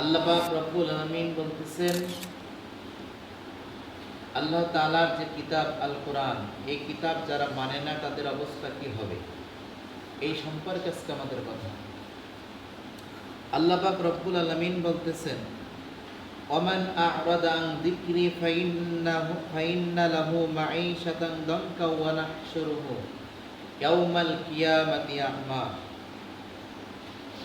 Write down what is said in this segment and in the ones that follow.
আল্লাহ পাক রব্বুল আলামিন বলতেছেন, আল্লাহ তাআলার যে কিতাব আল কোরআন এই কিতাব যারা মানে না তাদের অবস্থা কি হবে? এই সম্পর্কে আজকে আমাদের কথা। আল্লাহ রব্বুল আলামিন বলতেছেন, ওমান আ'রাদা আন যিকরি ফাইন্নাহু, ফাইন্না লাহু মাঈশাতান দানকা ওয়া নাহশুরুহু ইয়াউমাল আ'মা।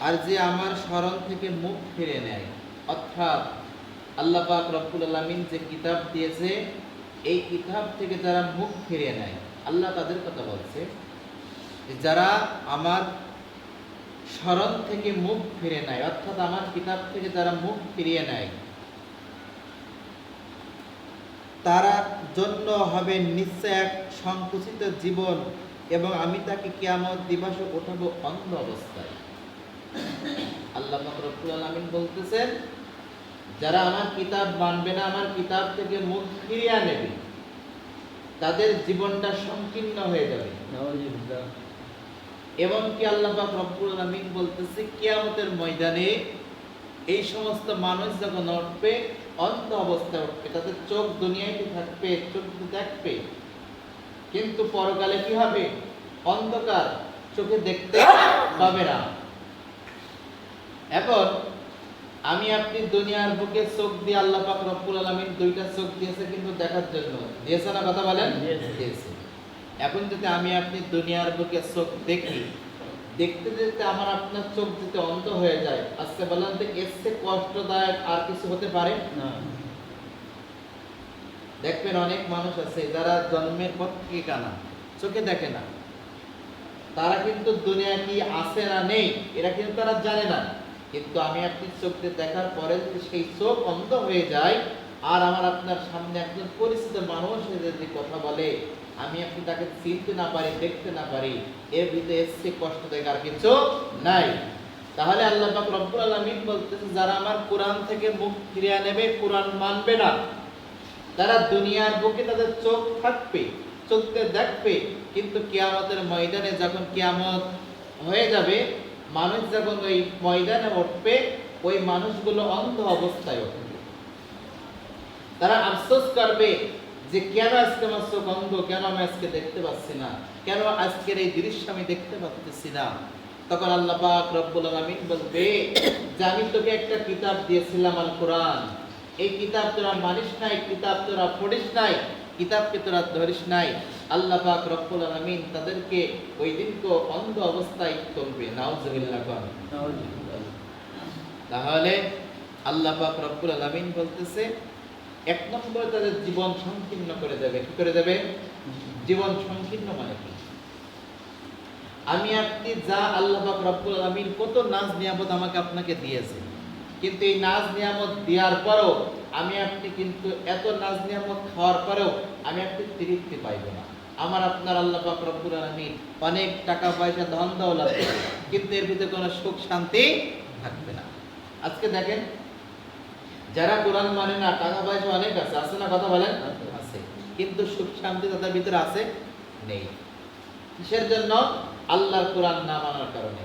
আর যে আমার স্মরণ থেকে মুখ ফিরে নেয়। অর্থাৎ আল্লাহ পাক রব্বুল আলামিন যে কিতাব দিয়েছে, এই কিতাব থেকে যারা মুখ ফিরে নেয়, আল্লাহ তাদের কথা বলছে যারা আমার স্মরণ থেকে মুখ ফিরে নেয়, অর্থাৎ আমার কিতাব থেকে যারা মুখ ফিরিয়ে নেয়, তারা জন্য হবে নিশ্চয় এক সংকুচিত জীবন এবং আমি তাকে কিয়ামত দিবসে ওঠাবো অন্ধ অবস্থায়। আল্লাহ রব্বুল আলামিন বলতেছেন যারা আমার কিতাব মানবে না আমার কিতাব থেকে মুখ ফিরিয়ে নেবে তাদের জীবনটা সংকীর্ণ হয়ে যাবে। এবং কি আল্লাহ রব্বুল আলামিন বলতেছে কিয়ামতের ময়দানে এই সমস্ত মানুষ যখন উঠবে অন্ধ অবস্থায় উঠবে তাদের চোখ দুনিয়ায় থাকবে চোখ দেখবে। কিন্তু পরকালে কি হবে? অন্ধকার চোখে দেখতে পাবে না। এখন আমি আপনি দুনিয়ার বুকে চোখ দিয়ে আল্লাহ পাক রব্বুল আলামিন দুইটা চোখ দিয়েছে কিন্তু দেখার জন্য। দিয়েছে না কথা বলেন? দিয়েছে। এখন যদি আমি আপনি দুনিয়ার বুকে চোখ দেখি দেখতে দেখতে আমার আপনার চোখ যদি অন্ধ হয়ে যায় আজকে বলেন তো এর চেয়ে কষ্টদায়ক আর কিছু হতে পারে? না। দেখবেন অনেক মানুষ আছে যারা জন্মের পর থেকে কানা চোখে দেখে না। তারা কিন্তু দুনিয়া কি আছে না নেই এরা কিন্তু তারা জানে না। কিন্তু আমি আপনি চোখ দিয়ে দেখার পরে যদি সেই চোখ অন্ধ হয়ে যায়, আর আমার আপনার সামনে একজন পরিচিত মানুষ যদি কথা বলে, আমি আপনি তাকে চিনতে না পারি, দেখতে না পারি এর ভিতরে এসছে কষ্ট দেখার কিছু নাই। তাহলে আল্লাহ রব্বুল আলামিন বলতেছে, যারা আমার কোরআন থেকে মুখ ফিরিয়ে নেবে, কোরআন মানবে না। তারা দুনিয়ার বুকে তাদের চোখ থাকবে চোখতে দেখবে, কিন্তু কিয়ামতের ময়দানে যখন কিয়ামত হয়ে যাবে মানুষ যখন ওই ময়দানে উঠবে, ওই মানুষগুলো অন্ধ অবস্থায় উঠবে। তারা আফসোস করবে যে কেন আজকে আমার চোখ অন্ধ, কেন আমি আজকে দেখতে পাচ্ছি না, কেন আজকের এই দৃশ্য আমি দেখতে পাচ্ছি না। তখন আল্লাহ পাক রব্বুল আলামিন বলবে, যে আমি তোকে একটা কিতাব দিয়েছিলাম আল কোরআন এই কিতাব তোরা মানিস নাই, কিতাব তোরা পড়িস নাই, কিতাবকে তোরা ধরিস নাই। আল্লাহ পাক রব্বুল আলামিন তাদেরকে ওই দিনকে অন্ধ অবস্থায় করবে নাউজুবিল্লাহ কন। তাহলে আল্লাহ পাক রব্বুল আলামিন বলতেছে, এক নম্বর তাদের জীবন সংকীর্ণ করে দেবে। কি করে দেবে? জীবন সংকীর্ণ মানে কি? আমি আপনি যা আল্লাহ পাক রব্বুল আলামিন কত নাজ নিয়ামত আমাকে আপনাকে দিয়েছে, কিন্তু এই নাজ নিয়ামত দেওয়ার পরেও আমি আপনি কিন্তু এত নাজ নিয়ামত খাওয়ার পরেও আমি আপনি তৃপ্তি পাইব না। আমার আপনার আল্লাহ পাক রব্বুল অনেক টাকা পয়সা, ধন দৌলত কিন্তু এর ভিতরে কোনো সুখ, শান্তি থাকবে না। আজকে দেখেন, যারা কোরআন মানে না, টাকা পয়সা অনেক আছে আছে না কথা বলেন। আছে। কিন্তু সুখ, শান্তি তাদের ভিতরে আছে? নেই। কিসের জন্য? আল্লাহর কোরআন না মানার কারণে।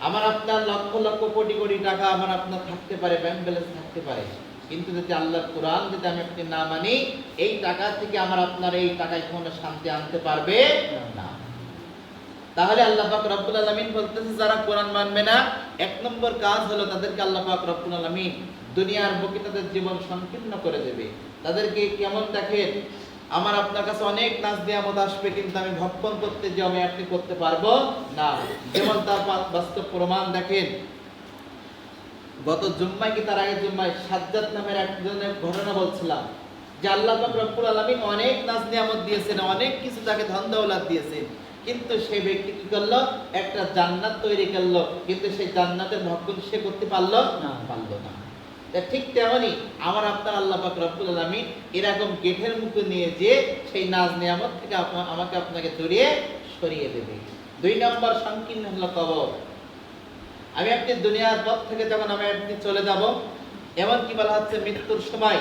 আমার আপনার লক্ষ লক্ষ কোটি কোটি টাকা আমার আপনার থাকতে পারে, ব্যাংক ব্যালেন্স থাকতে পারে। কিন্তু যদি আল্লাহর কোরআন যদি আমি আপনি না মানি, এই টাকা থেকে আমার আপনার এই টাকায় কোনো শান্তি আনতে পারবে না। তাহলে আল্লাহ পাক রব্বুল আলামিন বলতেছে, যারা কোরআন মানবে না, এক নম্বর কাজ হলো তাদেরকে আল্লাহ পাক রব্বুল আলামিন দুনিয়ার বুকে তাদের জীবন সংকীর্ণ করে দেবে। তাদেরকে কেমন দেখেন? আমার আপনার কাছে অনেক নাচ নিয়ামত আসবে, কিন্তু আমি ভক্ষণ করতে যে আমি আপনি করতে পারব না। যেমন তার বাস্তব প্রমাণ দেখেন গত জুম্মায় কি তার আগে জুম্মায় সাজ্জাদ নামের একজনের ঘটনা বলছিলাম, যে আল্লাহ রব্বুল আলামিন অনেক নাচ নিয়ামত দিয়েছেন, অনেক কিছু তাকে ধন দৌলত দিয়েছেন। কিন্তু সেই ব্যক্তি কি করল? একটা জান্নাত তৈরি করল, কিন্তু সেই জান্নাতের ভক্ষণ সে করতে পারল না। পারল না। ঠিক তেমনই আমার আপনার আল্লাহ পাক রব্বুল আলামিন এরকম গেটের মুখে নিয়ে যে সেই নাজ নিয়ামত থেকে আমাকে আপনাকে দূরিয়ে সরিয়ে দেবে। দুই নম্বর সংকীর্ণ হলো কবর। আমি আপনি দুনিয়ার পথ থেকে যখন আমি আপনি চলে যাব, এমন কি বলা হচ্ছে, মৃত্যুর সময়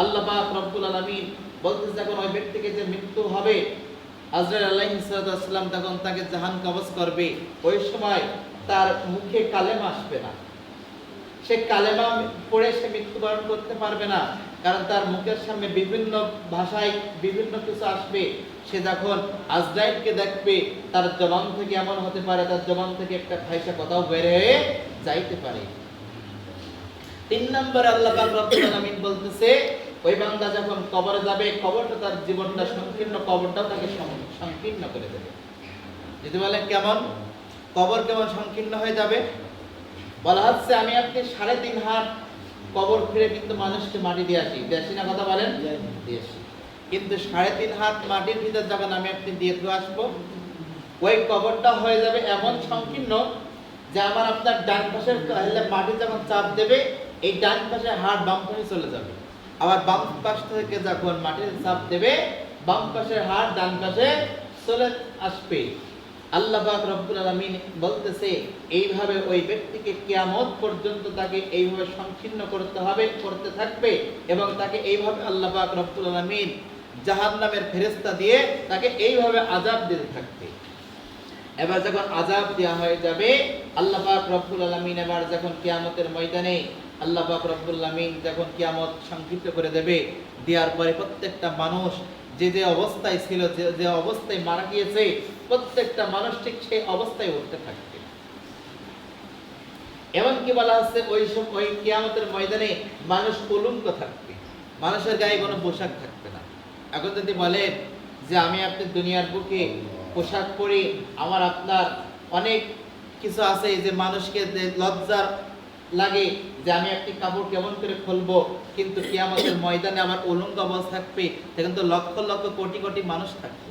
আল্লাহ রব্বুল আলমী বলতে যখন ওই ব্যক্তিকে যে মৃত্যু হবে আজরাইল আল্লাহ সালাম তখন তাকে জাহান কবজ করবে। ওই সময় তার মুখে কালেম আসবে না। সে কালেমা পড়ে সে মৃত্যুবরণ করতে পারবে না। কারণ তার মুখের সামনে বিভিন্ন ভাষায় বিভিন্ন কিছু আসবে। সে যখন আজরাইলকে দেখবে, তার জবান থেকে এমন হতে পারে, তার জবান থেকে একটা খাইসা কথাও বের হয়ে যাইতে পারে। তিন নম্বর আল্লাহ পাক বলতেছে, ওই বান্দা যখন কবরে যাবে, কবরটা তার জীবনটা সংকীর্ণ, কবরটাও তাকে সংকীর্ণ করে দেবে। যদি বলেন কেমন? কবর কেমন সংকীর্ণ হয়ে যাবে? বলা হচ্ছে আমি আপনি সাড়ে তিন হাত কবর ফিরে কিন্তু মানুষকে মাটি দিয়ে আসি। দেশি না কথা বলেন? কিন্তু সাড়ে তিন হাত মাটির ভিতর যখন আমি আপনি দিয়ে ধুয়ে আসব ওই কবরটা হয়ে যাবে এমন সংকীর্ণ যে আমার আপনার ডান পাশের তাহলে মাটি যখন চাপ দেবে এই ডান পাশে হাড় বাম পাশে চলে যাবে। আবার বাম পাশ থেকে যখন মাটির চাপ দেবে বাম পাশের হাড় ডান পাশে চলে আসবে। আল্লাহ রব্বুল আলামিন বলতেছে, এইভাবে ওই ব্যক্তিকে পর্যন্ত তাকে এইভাবে করতে হবে, করতে থাকবে এবং তাকে এইভাবে আল্লাহ রব্বুল আলামিন জাহান্নামের ফেরেশতা দিয়ে তাকে এইভাবে আযাব দিতে থাকবে। এবার যখন আযাব দেওয়া হয়ে যাবে, আল্লাহ রব্বুল আলামিন এবার যখন কিয়ামতের ময়দানে আল্লাহ রব্বুল আলামিন যখন কিয়ামত সংক্ষিপ্ত করে দেবে, দেওয়ার পরে প্রত্যেকটা মানুষ যে যে অবস্থায় ছিল, যে যে অবস্থায় মারা গিয়েছে, প্রত্যেকটা মানুষ ঠিক সেই অবস্থায় উঠতে থাকবে। এমনকি বলা হচ্ছে ওই সম- ওই কিয়ামতের ময়দানে মানুষ উলঙ্গ থাকবে। মানুষের গায়ে কোনো পোশাক থাকবে না। এখন যদি বলেন যে, আমি আপনি দুনিয়ার বুকে পোশাক পরি, আমার আপনার অনেক কিছু আছে যে মানুষকে লজ্জার লাগে যে আমি একটি কাপড় কেমন করে খুলবো, কিন্তু কিয়ামতের ময়দানে আমার উলঙ্গ অবস্থা থাকবে, সেখানে তো লক্ষ লক্ষ কোটি কোটি মানুষ থাকবে।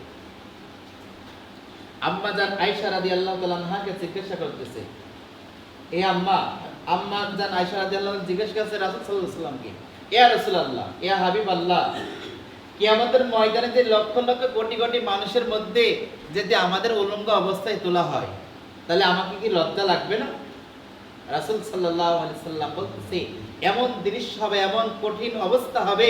আম্মা জান আয়েশা রাদিয়াল্লাহু তাআলা আনহাকে জিজ্ঞাসা করতেছে, এ আম্মা আম্মা জান আয়েশা রাদিয়াল্লাহু আনহা জিজ্ঞাসা করছে রাসূল সাল্লাল্লাহু আলাইহি সাল্লামকে ইয়া রাসূলুল্লাহ ইয়া হাবিবাল্লাহ কিয়ামতের ময়দানে যে লক্ষ লক্ষ কোটি কোটি মানুষের মধ্যে যদি আমাদের উলঙ্গ অবস্থায় তোলা হয়, তাহলে আমাকে কি লজ্জা লাগবে না? রাসূল আলাইহি সাল্লাম বলতেছে, এমন দৃশ্য হবে, এমন কঠিন অবস্থা হবে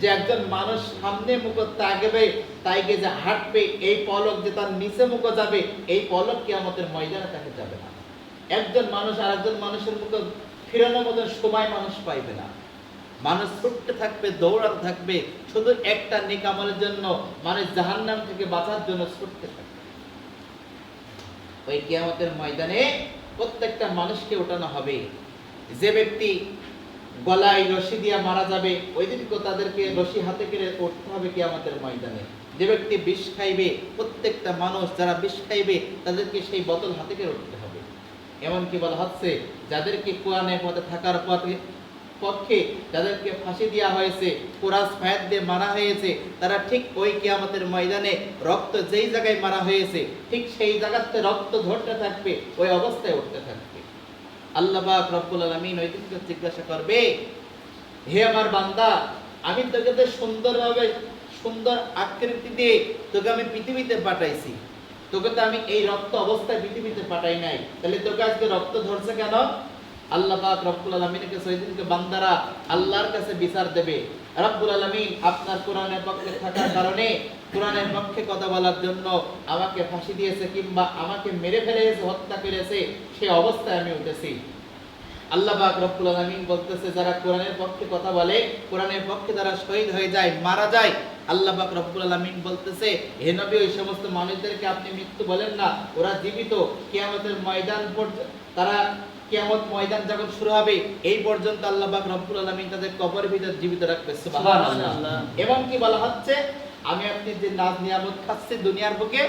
যে একজন মানুষ সামনে মুখ তাকাবে, তাইকে যে হাঁটবে, এই পলক যে তার নিচে মুখ যাবে, এই পলক কিয়ামতের ময়দানে তাকে যাবে না। একজন মানুষ আর একজন মানুষের মুখে ফিরানোর মতো সময় মানুষ পাইবে না। মানুষ ছুটতে থাকবে, দৌড়াতে থাকবে, শুধু একটা নেক আমলের জন্য, মানুষ জাহান্নাম থেকে বাঁচার জন্য ছুটতে থাকবে। ওই কিয়ামতের ময়দানে প্রত্যেকটা মানুষকে ওঠানো হবে। যে ব্যক্তি গলায় রশি দিয়া মারা যাবে ওই দিনকে তাদেরকে রশি হাতে করে উঠতে হবে কি আমাদের ময়দানে। যে ব্যক্তি বিষ খাইবে, প্রত্যেকটা মানুষ যারা বিষ খাইবে, তাদেরকে সেই বোতল হাতে করে উঠতে হবে। এমনকি বলা হচ্ছে, যাদেরকে কোরআনের পথে থাকার পথে পক্ষে যাদেরকে ফাঁসি দেওয়া হয়েছে, কোরাস ফায়াত দিয়ে মারা হয়েছে, তারা ঠিক ওই কিয়ামতের ময়দানে রক্ত যেই জায়গায় মারা হয়েছে, ঠিক সেই জায়গাতে রক্ত ধরতে থাকবে, ওই অবস্থায় উঠতে থাকবে। আল্লাহ রব্বুল ওই দিনকে জিজ্ঞাসা করবে, হে আমার বান্দা, আমি তোকে তো সুন্দরভাবে, সুন্দর আকৃতি দিয়ে তোকে আমি পৃথিবীতে পাঠাইছি, তোকে তো আমি এই রক্ত অবস্থায় পৃথিবীতে পাঠাই নাই, তাহলে তোকে আজকে রক্ত ধরছে কেন? আল্লাহ পাক রব্বুল বান্দারা আল্লাহর কাছে বিচার দেবে। রব্বুল আলামিন আপনার কোরআনের পক্ষে থাকার কারণে কোরআনের পক্ষে কথা বলার জন্য আমাকে ফাঁসি দিয়েছে কিংবা আমাকে মেরে ফেলেছে, হত্যা করেছে সেই অবস্থায় আমি উঠেছি। আল্লাহ পাক রব্বুল আলামিন বলতেছে, যারা কোরআনের পক্ষে কথা বলে, কোরআনের পক্ষে যারা শহীদ হয়ে যায়, মারা যায়। আল্লাহ পাক রব্বুল আলামিন বলতেছে, হে নবী, ওই সমস্ত মানুষদেরকে আপনি মৃত্যু বলেন না, ওরা জীবিত। কিয়ামতের ময়দান পর্যন্ত তারা কিয়ামত ময়দান যখন শুরু হবে এই পর্যন্ত আল্লাহ পাক রব্বুল আলামিন তাদের কবরের ভিতর জীবিত রাখবে সুবহানাল্লাহ। এবং কি বলা হচ্ছে? আমি আপনি যে নাজ নিয়ামত খাচ্ছি দুনিয়ার বুকে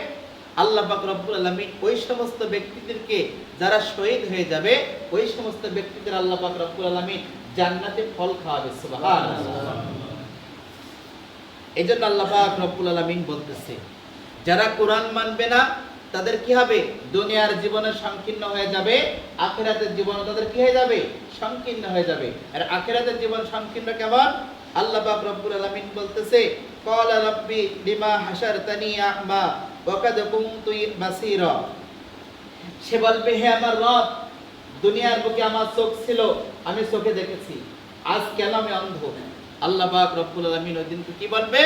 আল্লাহ পাক রব্বুল আলামিন ওই সমস্ত ব্যক্তিদেরকে যারা শহীদ হয়ে যাবে ওই সমস্ত ব্যক্তিদের আল্লাহ পাক রব্বুল আলামিন জান্নাতে ফল খাওয়াবে সুবহানাল্লাহ। এই জন্য আল্লাহ পাক রব্বুল আলামিন বলতেছে যারা কোরআন মানবে না তাদের কি হবে? দুনিয়ার জীবনে সংকীর্ণ হয়ে যাবে, আখিরাতের জীবন তাদের কি হয়ে যাবে? সংকীর্ণ হয়ে যাবে। আর আখিরাতের জীবন সংকীর্ণ কেমন? আল্লাহ পাক রব্বুল আলামিন বলতেছে, ক্বালা রাব্বি লিমা হাশারতানি আ'মা ওয়া কাদ কুনতু বাসীরা। সে বলবে, হে আমার রব, দুনিয়ার বুকে আমার চোখ ছিল, আমি চোখে দেখেছি। আজ কেন আমি অন্ধ? আল্লাহ পাক রব্বুল আলামিন ওই দিনকে কি বলবে?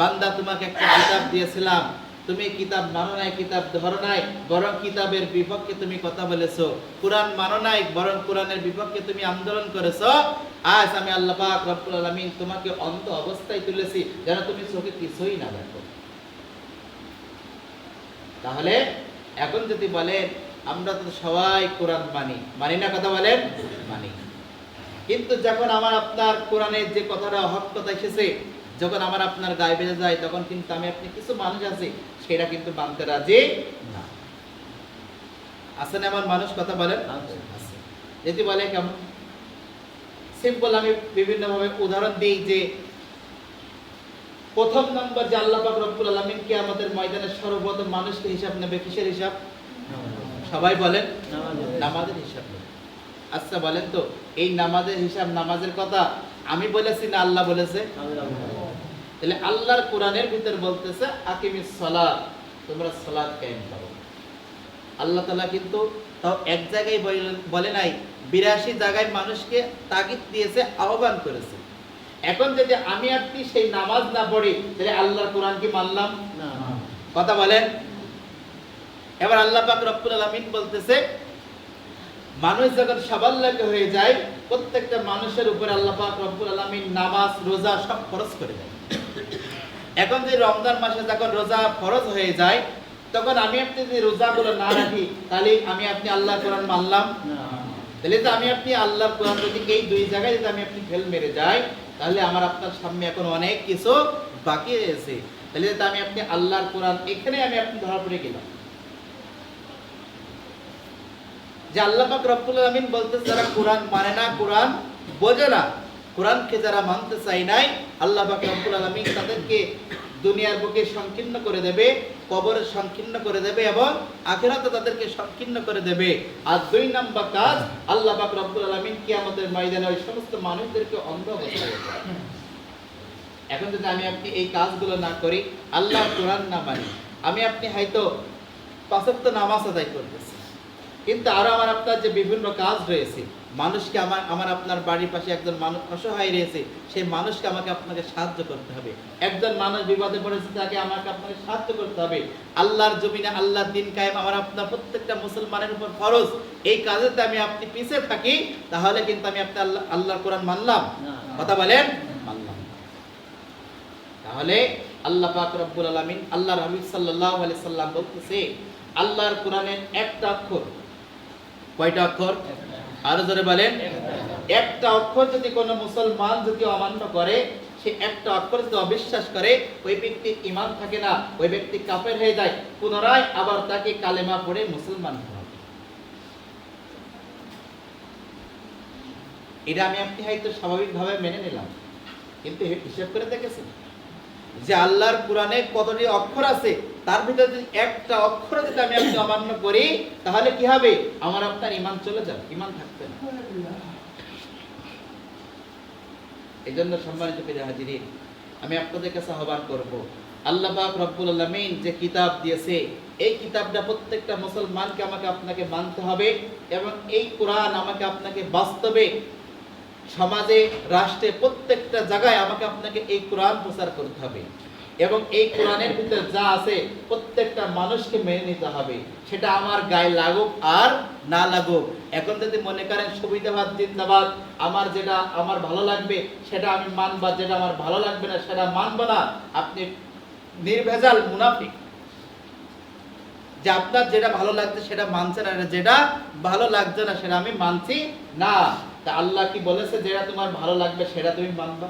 বান্দা তোমাকে একটা কিতাব দিয়েছিলাম তুমি কিতাব মানো নাই, কিতাব ধরো নাই, বরং কিতাবের বিপক্ষে তুমি কথা বলেছ। কোরআন মানো নাই, বরং কোরআনের বিপক্ষে তুমি আন্দোলন করেছ। আজ আমি আল্লাহ পাক রব্বুল আলামিন তোমাকে অন্ধ অবস্থায় তুলেছি, যেন তুমি চোখে কিছুই না দেখো। তাহলে এখন যদি বলেন, আমরা তো সবাই কোরআন মানি মানি না কথা বলেন? মানি। কিন্তু যখন আমার আপনার কোরআনের যে কথাটা হক কথা এসেছে, যখন আমার আপনার গায়ে বেজে যায়, তখন কিন্তু আমি আপনি কিছু মানুষ আছে সেটা কিন্তু মানতে রাজি না। আছে আমার মানুষ কথা বলেন। যদি বলে কেমন? সিম্পল আমি বিভিন্নভাবে উদাহরণ দিই যে, প্রথম নম্বর যে আল্লাহ রব্বুল আলামিন কি আমাদের ময়দানে সর্বপ্রথম মানুষকে হিসাব নেবে, কিসের হিসাব? সবাই বলেন, নামাজের হিসাব। আচ্ছা বলেন তো, এই নামাজের হিসাব নামাজের কথা আমি বলেছি না আল্লাহ বলেছে? তাহলে আল্লাহর কোরআনের ভিতর বলতেছে আকিমিস সালাত। তোমরা সালাত কায়েম করো। আল্লাহ তাআলা কিন্তু তাও এক জায়গায় বলে- বলে নাই বিরাশি জায়গায় মানুষকে তাগিদ দিয়েছে আহ্বান করেছে। এখন যদি আমি আপনি সেই নামাজ না পড়ি তাহলে আল্লাহর কোরআন কি মানলাম? কথা বলেন। এবার আল্লাহ পাক রব্বুল আলামিন বলতেছে মানুষ যখন সাবাল্লাকে হয়ে যায় প্রত্যেকটা মানুষের উপরে আল্লাহ পাক রব্বুল আলামিন নামাজ রোজা সব খরচ করে দেয়। এখন যে রমজান মাসে যখন রোজা ফরজ হয়ে যায় তখন আমি আপনি যদি রোজাগুলো না রাখি তাহলে আমি আপনি আল্লাহ কোরআন মানলাম। তাহলে তো আমি আপনি আল্লাহর কোরআন যদি এই দুই জায়গায় যদি আমি আপনি ফেল মেরে যাই তাহলে আমার আপনার সামনে এখন অনেক কিছু বাকি রয়েছে। তাহলে তো আমি আপনি আল্লাহর কোরআন এখানে আমি আপনি ধরা পড়ে গেলাম। যে আল্লাহ পাক রব্বুল আলামিন বলতে যারা কোরআন মানে না কোরআন বোঝে না কোরআনকে যারা মানতে চায় নাই, আল্লাহ পাক রব্বুল আলামিন তাদেরকে দুনিয়ার বুকে সংকীর্ণ করে দেবে, কবরে সংকীর্ণ করে দেবে এবং আখিরাতে তাদেরকে সংকীর্ণ করে দেবে। আর দুই নাম্বার কাজ, আল্লাহ পাক রব্বুল আলামিন কিয়ামতের ময়দানে ওই সমস্ত মানুষদেরকে অন্ধ অবস্থায় এখন যদি আমি আপনি এই কাজগুলো না করি, আল্লাহ কোরআন না মানি, আমি আপনি হয়তো পাঁচক্ত নামাজ আদায় করতেছি। কিন্তু আরও আমার আপনার যে বিভিন্ন কাজ রয়েছে মানুষকে আমার আমার আপনার বাড়ির পাশে একজন মানুষ অসহায় রয়েছে সেই মানুষকে আমাকে আপনাকে সাহায্য করতে হবে। একজন মানুষ বিপদে পড়েছে তাকে আমাকে আপনাকে সাহায্য করতে হবে। আল্লাহর জমিনে আল্লাহর দিন কায়েম আমার আপনার প্রত্যেকটা মুসলমানের উপর ফরজ। এই কাজেতে আমি আপনি পিছিয়ে থাকি তাহলে কিন্তু আমি আপনি আল্লাহ আল্লাহর কোরআন মানলাম। কথা বলেন? মানলাম। তাহলে আল্লাহ পাক রব্বুল আলামিন আল্লাহর হাবিব সাল্লাল্লাহু আলাইহি সাল্লাম বলতেছে আল্লাহর কোরআনের একটা অক্ষর কয়টা অক্ষর? আরও জোরে বলেন। একটা অক্ষর যদি কোনো মুসলমান যদি অমান্য করে, সে একটা অক্ষর যদি অবিশ্বাস করে, ওই ব্যক্তির ইমান থাকে না, ওই ব্যক্তি কাফের হয়ে যায়, পুনরায় আবার তাকে কালেমা পড়ে মুসলমান এটা আমি আপনি হয়তো স্বাভাবিকভাবে মেনে নিলাম, কিন্তু হিসাব করে দেখেছেন? যে আল্লাহর কোরআনে কতটি অক্ষর আছে, তার ভিতরে যদি একটা অক্ষর যদি আমি আপনি অমান্য করি, তাহলে কি হবে? আমার আপনার ইমান চলে যাবে ইমান থাকবে না। এই জন্য সম্মানিত প্রিয় হাজিরিন, আমি আপনাদের কাছে আহ্বান করব, আল্লাহ পাক রব্বুল আলামিন যে কিতাব দিয়েছে, এই কিতাবটা প্রত্যেকটা মুসলমানকে আমাকে আপনাকে মানতে হবে এবং এই কোরআন আমাকে আপনাকে বাস্তবে সমাজে, রাষ্ট্রে প্রত্যেকটা জায়গায় আমাকে আপনাকে এই কোরআন প্রচার করতে হবে। এবং এই কোরআনের ভিতরে যা আছে, প্রত্যেকটা মানুষকে মেনে নিতে হবে। সেটা আমার গায়ে লাগুক আর না লাগুক। এখন যদি মনে করেন, সুবিধাবাদ, জিন্দাবাদ, আমার যেটা আমার ভালো লাগবে, সেটা আমি মানব, যেটা আমার ভালো লাগবে না, সেটা মানব না। আপনি নির্ভেজাল মুনাফিক। যে আপনার যেটা ভালো লাগছে, সেটা মানছে না, যেটা ভালো লাগছে না, সেটা আমি মানছি না। তা আল্লাহ কি বলেছে যেটা তোমার ভালো লাগবে সেটা তুমি মানবা?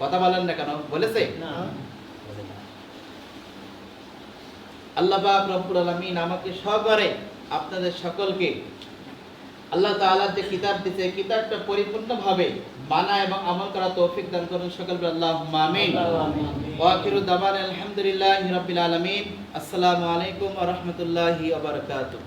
কথা বলেন না কেন? বলেছে? বলে আল্লাহ পাক রব্বুল আলামিন আমাকে সহকারে আপনাদের সকলকে আল্লাহ তাআলা যে কিতাব এই কিতাবটা পরিপূর্ণভাবে মানা এবং আমল করা তৌফিক দান করুন সকল আল্লাহুম্মা আমিন। ওয়া আখিরু দাওয়ানা আলহামদুলিল্লাহি রাব্বিল আলামিন। আসসালামু আলাইকুম ওয়া রাহমাতুল্লাহি ওয়া বারাকাতুহু।